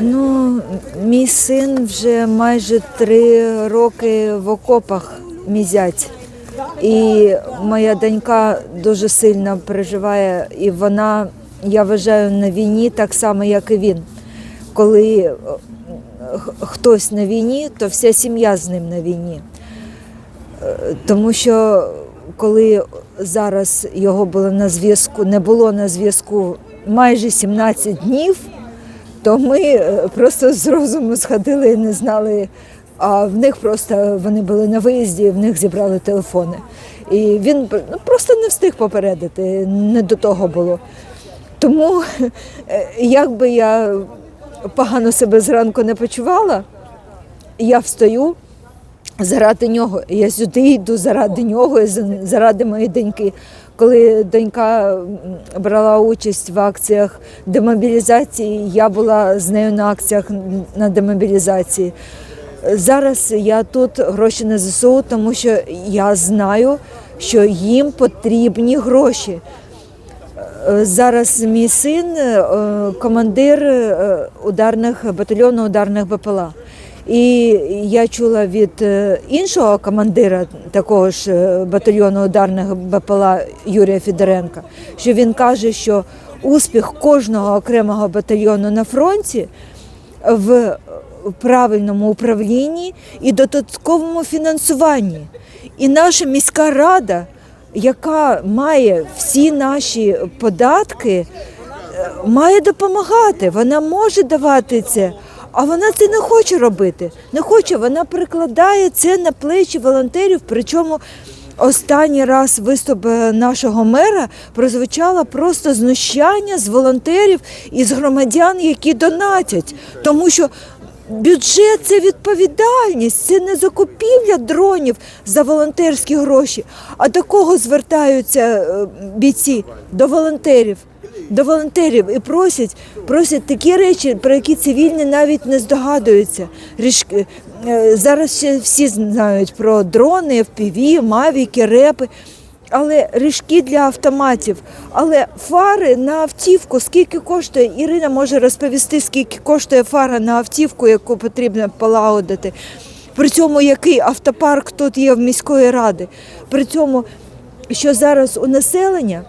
Ну, мій син вже майже три роки в окопах мізять. І моя донька дуже сильно переживає, і вона, я вважаю, на війні так само, як і він. Коли е, хтось на війні, то вся сім'я з ним на війні. Е, Тому що коли зараз його було на зв'язку, не було на зв'язку майже 17 днів, то ми е, просто з розуму сходили і не знали. А в них просто вони були на виїзді, в них зібрали телефони. І він ну, просто не встиг попередити, не до того було. Тому е, як би я погано себе зранку не почувала, я встаю заради нього. Я сюди йду заради нього, і заради моєї доньки. Коли донька брала участь в акціях демобілізації, я була з нею на акціях на демобілізації. Зараз я тут гроші на ЗСУ, тому що я знаю, що їм потрібні гроші. Е, Зараз мій син е, командир е, ударних батальйону ударних БПЛА. І я чула від е, іншого командира такого ж е, батальйону ударних БПЛА Юрія Федоренка, що він каже, що успіх кожного окремого батальйону на фронті в правильному управлінні і додатковому фінансуванні. І наша міська рада, яка має всі наші податки, е, має допомагати. Вона може давати це, а вона це не хоче робити. Не хоче, вона перекладає це на плечі волонтерів. Причому останній раз виступ е, нашого мера прозвучало просто знущання з волонтерів і з громадян, які донатять. Тому що Бюджет це відповідальність, це не закупівля дронів за волонтерські гроші. А до кого звертаються е, бійці? До волонтерів. До волонтерів і просять, просять такі речі, про які цивільні навіть не здогадуються. Ріж- е, Зараз ще всі знають про дрони, FPV, мавіки, репи. Але ріжки для автоматів, але фари на автівку, скільки коштує? Ірина може розповісти, скільки коштує фара на автівку, яку потрібно полагодити. При цьому який автопарк тут є в міської ради. При цьому, що зараз у населення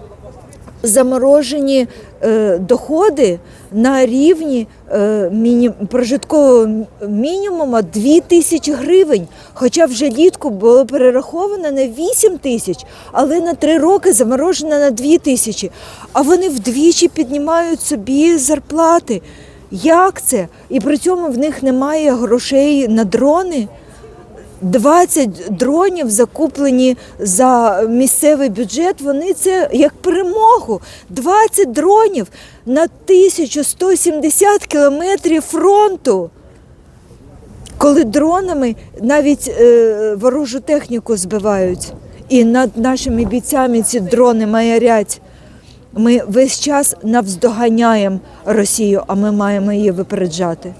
заморожені е, доходи на рівні е, прожиткового мінімуму 2 тисячі гривень. Хоча вже літку було перераховано на 8 тисяч, але на 3 роки заморожено на 2 тисячі. А вони вдвічі піднімають собі зарплати. Як це? І при цьому в них немає грошей на дрони. 20 дронів закуплені за місцевий бюджет. Вони це як перемогу. 20 дронів на 1170 кілометрів фронту. Коли дронами навіть е, ворожу техніку збивають, і над нашими бійцями ці дрони маярять. Ми весь час навздоганяємо Росію, а ми маємо її випереджати.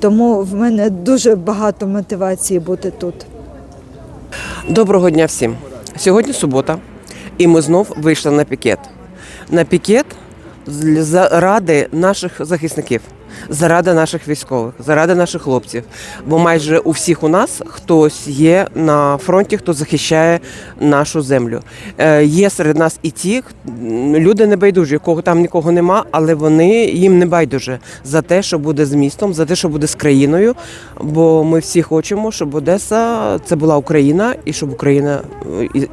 Тому в мене дуже багато мотивації бути тут. Доброго дня всім. Сьогодні субота, і ми знов вийшли на пікет. На пікет заради наших захисників, заради наших військових, заради наших хлопців. Бо майже у всіх у нас хтось є на фронті, хто захищає нашу землю. Е, Є серед нас і ті люди небайдужі, кого там нікого нема, але вони їм не байдуже за те, що буде з містом, за те, що буде з країною. Бо ми всі хочемо, щоб Одеса це була Україна і щоб Україна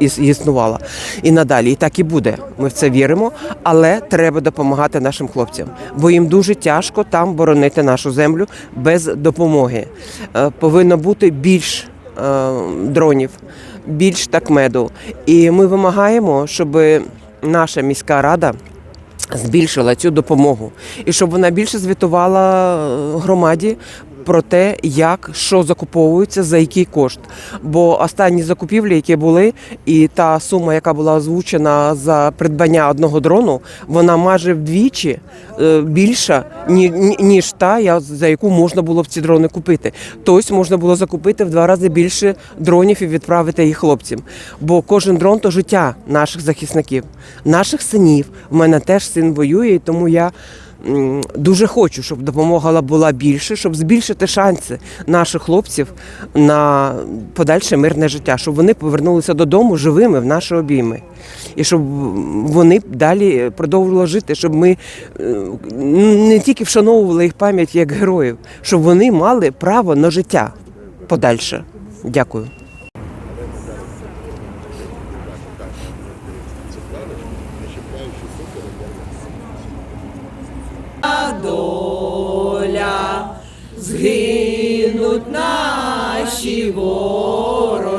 е, існувала і надалі. І так і буде. Ми в це віримо. Але треба допомагати нашим хлопцям, бо їм дуже тяжко там боронити нашу землю без допомоги. Е, Повинно бути більш е, дронів, більш такмеду. І ми вимагаємо, щоб наша міська рада. Збільшила цю допомогу, і щоб вона більше звітувала е, громаді про те, як що закуповується, за який кошт. Бо останні закупівлі, які були, і та сума, яка була озвучена за придбання одного дрону, вона майже вдвічі е, більша, ні- ні- ніж та, за яку можна було б ці дрони купити. Тобто можна було закупити в два рази більше дронів і відправити їх хлопцям. Бо кожен дрон то життя наших захисників, наших синів. У мене теж син воює, і тому я дуже хочу, щоб допомога була більше, щоб збільшити шанси наших хлопців на подальше мирне життя, щоб вони повернулися додому живими в наші обійми. І щоб вони далі продовжували жити, щоб ми е, не тільки вшановували їх пам'ять як героїв, щоб вони мали право на життя подальше. Дякую. Згинуть наші вороженьки,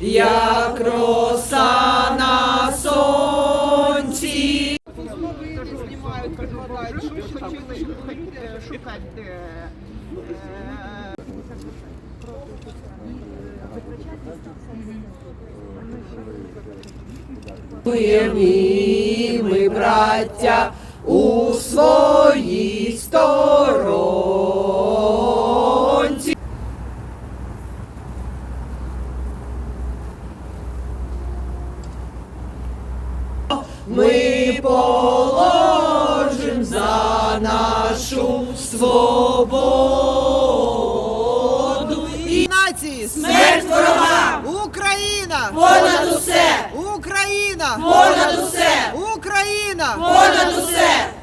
як роса на сонці. знімають, перекладають, що хотіли шукати, де е, Ми, ми, браття, у своїй сторонці. Ми положим за нашу свободу і нації смерть ворогам! Україна! Понад усе! Україна! Понад усе! Україна! Понад усе!